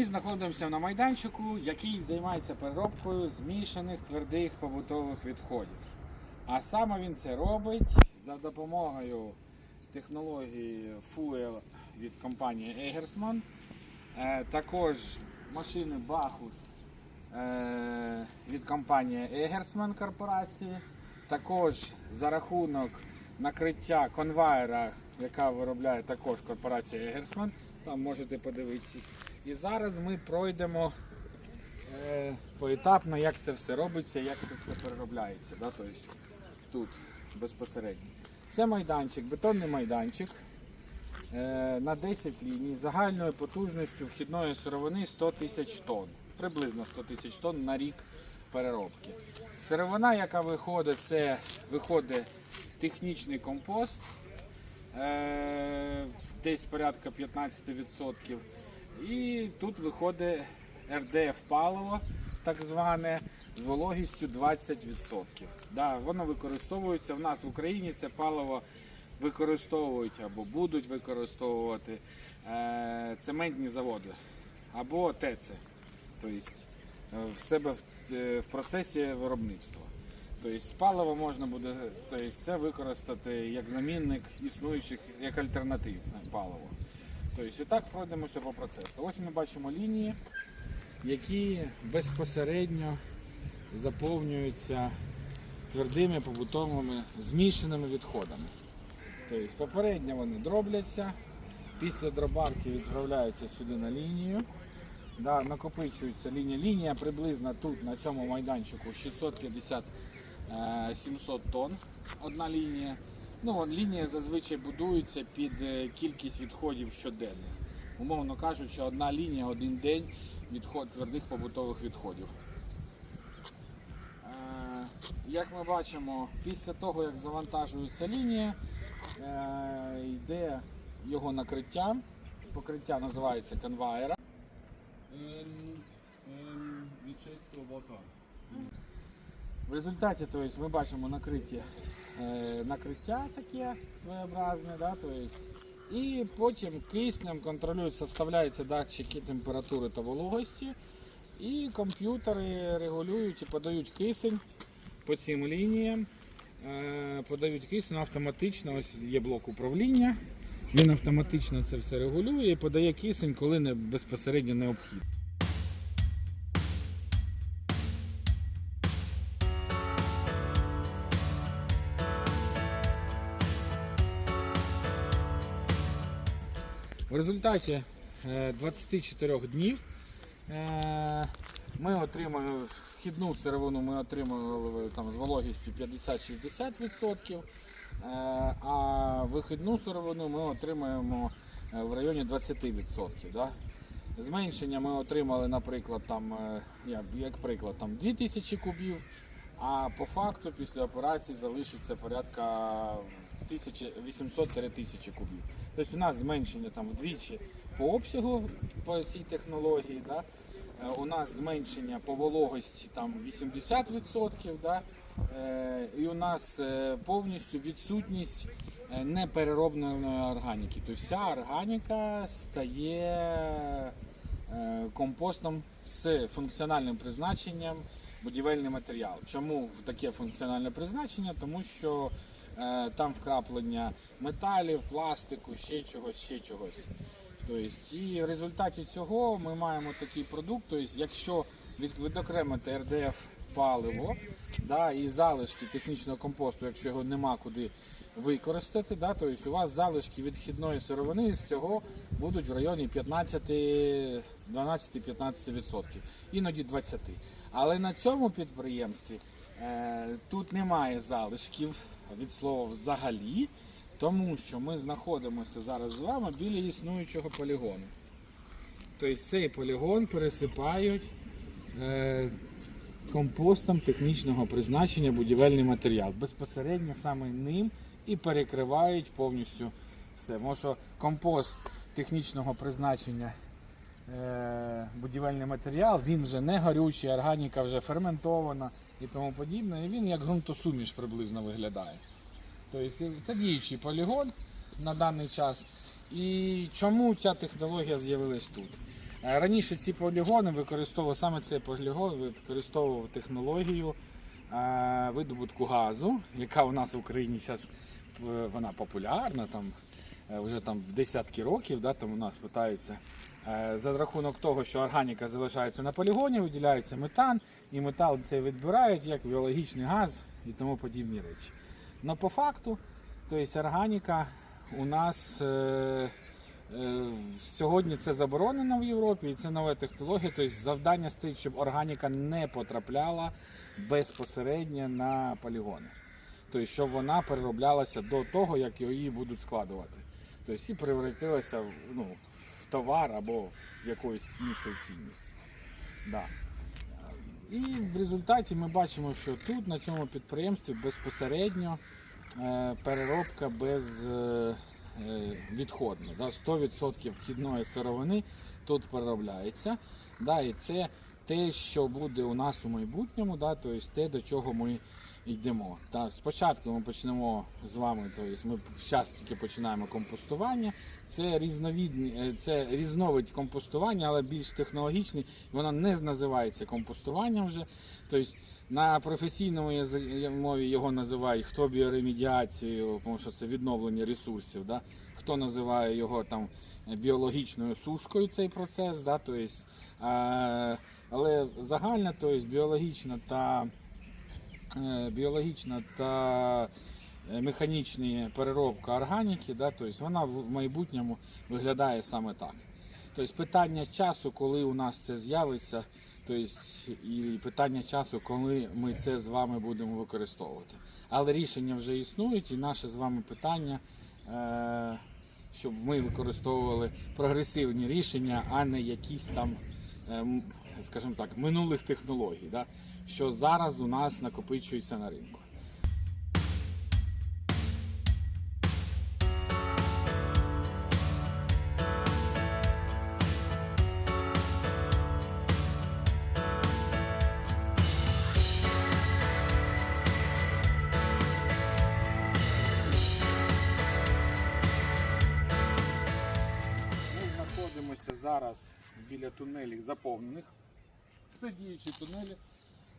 Ми знаходимося на майданчику, який займається переробкою змішаних твердих побутових відходів. А саме він це робить за допомогою технології Fuel від компанії Egersman. Е, Також машини Bacchus е, від компанії Egersman корпорації. Також за рахунок накриття конвайера, яка виробляє також корпорація Egersman, там можете подивитися. І зараз ми пройдемо е, поетапно, як це все робиться, як це все переробляється. Да? Тобто, тут безпосередньо. Це майданчик, бетонний майданчик е, на 10 ліній загальною потужністю вхідної сировини 100 тисяч тонн. Приблизно 100 тисяч тонн на рік переробки. Сировина, яка виходить, це виходить технічний компост, е, десь порядка 15%. І тут виходить РДФ паливо, так зване, з вологістю 20%. Да, воно використовується в нас в Україні. Це паливо використовують або будуть використовувати е, цементні заводи або ТЕЦи, тобто е, в себе в, е, в процесі виробництва. Тобто паливо можна буде тобто, це використати як замінник існуючих, як альтернативне паливо. Тобто і так пройдемося по процесу. Ось ми бачимо лінії, які безпосередньо заповнюються твердими побутовими змішаними відходами. Тобто попередньо вони дробляться, після дробарки відправляються сюди на лінію. Да, накопичується лінія. Лінія приблизно тут на цьому майданчику 650-700 тонн. Одна лінія. Ну, от лінія зазвичай будується під е, кількість відходів щоденних. Умовно кажучи, одна лінія один день відход твердих побутових відходів. Е, Як ми бачимо, після того, як завантажується лінія, е, йде його накриття. Покриття називається конвайера. В результаті то есть, ми бачимо накриття, накриття таке своєобразне, да, то есть, і потім киснем контролюється, вставляються датчики температури та вологості, і комп'ютери регулюють і подають кисень по цим лініям. Е, подають кисень автоматично, ось є блок управління. Він автоматично це все регулює і подає кисень, коли не безпосередньо необхідно. В результаті е, 24 днів е, ми отримали вхідну сировину, ми отримували там з вологістю 50-60%, е, а вихідну сировину ми отримуємо е, в районі 20%. Да? Зменшення ми отримали, наприклад, там, е, як приклад, там 2000 кубів, а по факту після операції залишиться порядка 800-1000 кубів. Тобто у нас зменшення там вдвічі по обсягу по цій технології. Да? Е, У нас зменшення по вологості там 80%, да? Е, і у нас е, повністю відсутність непереробленої органіки. Тобто вся органіка стає компостом з функціональним призначенням будівельний матеріал. Чому таке функціональне призначення? Тому що там вкраплення металів, пластику, ще чогось, ще чогось. Тобто, і в результаті цього ми маємо такий продукт. Тобто, якщо від, відокремити РДФ паливо да, і залишки технічного компосту, якщо його нема куди використати, да, тобто у вас залишки відхідної сировини всього будуть в районі 15 12-15%, іноді 20%. Але на цьому підприємстві е, тут немає залишків від слова взагалі, тому що ми знаходимося зараз з вами біля існуючого полігону. Тобто цей полігон пересипають е, компостом технічного призначення будівельний матеріал. Безпосередньо саме ним і перекривають повністю все. Тому що компост технічного призначення е, будівельний матеріал, він вже не горючий, органіка вже ферментована і тому подібне. І він як ґрунтосуміш приблизно виглядає. Тобто це діючий полігон на даний час. І чому ця технологія з'явилась тут? Е, Раніше ці полігони використовував саме цей полігон, використовував технологію е, видобутку газу, яка у нас в Україні зараз вона популярна, там е, вже там десятки років, да, там у нас питаються. Е, За рахунок того, що органіка залишається на полігоні, виділяється метан, і метал це відбирають як біологічний газ і тому подібні речі. Но по факту, тобто органіка у нас е, е, сьогодні це заборонено в Європі, і це нова технологія. Тобто завдання стоїть, щоб органіка не потрапляла безпосередньо на полігони. Тобто, щоб вона перероблялася до того, як її будуть складувати. Тобто і перевратилася в, ну, товар або в якоюсь іншу цінність. Да. І в результаті ми бачимо, що тут на цьому підприємстві безпосередньо е, переробка без е, е, відходна. Да? 100% вхідної сировини тут переробляється. І це те, що буде у нас у майбутньому, тобто те, до чого ми йдемо. Да? Спочатку ми почнемо з вами, тобто ми зараз тільки починаємо компостування. Це різновідні, е, це різновид компостування, але більш технологічний. Воно не називається компостуванням вже. Тобто на професійному мові його називають хто біоремедіацією, тому що це відновлення ресурсів. Да? Хто називає його там біологічною сушкою цей процес. Да? Тобто, е, але загальна, тобто біологічна та біологічна та е, механічна переробка органіки, да, тобто вона в майбутньому виглядає саме так. Тобто питання часу, коли у нас це з'явиться, тобто, і питання часу, коли ми це з вами будемо використовувати. Але рішення вже існують, і наше з вами питання, е, щоб ми використовували прогресивні рішення, а не якісь там, е, скажімо так, минулих технологій, да, що зараз у нас накопичується на ринку. Зараз біля тунелів заповнених. Це діючі тунелі.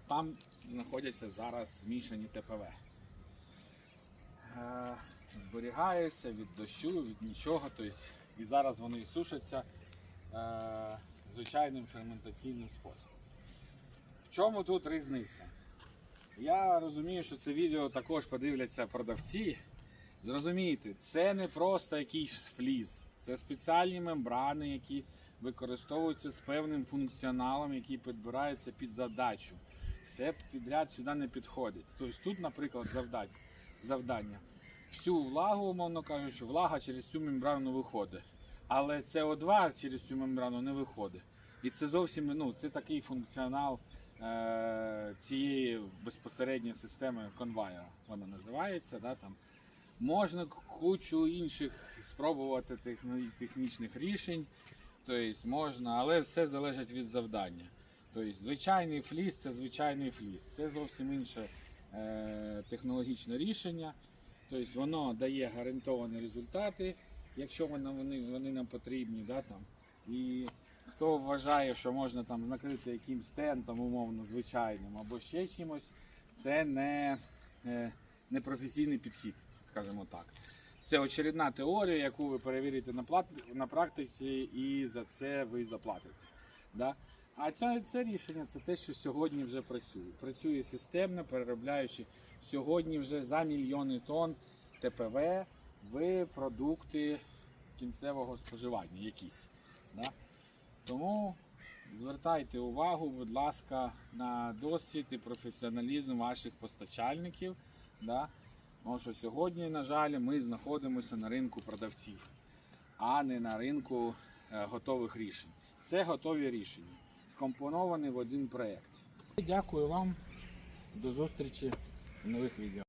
Там знаходяться зараз змішані ТПВ. Е, Зберігаються від дощу, від нічого. Тобто, і зараз вони сушаться е, звичайним ферментаційним способом. В чому тут різниця? Я розумію, що це відео також подивляться продавці. Зрозумійте, це не просто якийсь фліс, це спеціальні мембрани, які використовуються з певним функціоналом, який підбирається під задачу. Все підряд сюди не підходить. Тобто тут, наприклад, завдання. Всю влагу, умовно кажучи, влага через цю мембрану виходить. Але СО2 через цю мембрану не виходить. І це зовсім ну, це такий функціонал е, цієї безпосередньої системи конвайера. Вона називається. Да, там. Можна кучу інших спробувати техні- технічних рішень, тобто можна, але все залежить від завдання. Тобто, звичайний фліс це звичайний фліс. Це зовсім інше е, технологічне рішення. Тобто воно дає гарантовані результати, якщо вони, вони нам потрібні. Да, там. І хто вважає, що можна там накрити якимсь тентом, умовно, звичайним або ще чимось, це не, е, не професійний підхід, скажімо так. Це очередна теорія, яку ви перевірите на, плат... на практиці, і за це ви заплатите. Да? А це, це рішення це те, що сьогодні вже працює. Працює системно, переробляючи сьогодні вже за мільйони тонн ТПВ в продукти кінцевого споживання якісь. Да? Тому звертайте увагу, будь ласка, на досвід і професіоналізм ваших постачальників. Да? Тому що сьогодні, на жаль, ми знаходимося на ринку продавців, а не на ринку е, готових рішень. Це готові рішення, скомпоновані в один проєкт. Дякую вам. До зустрічі в нових відео.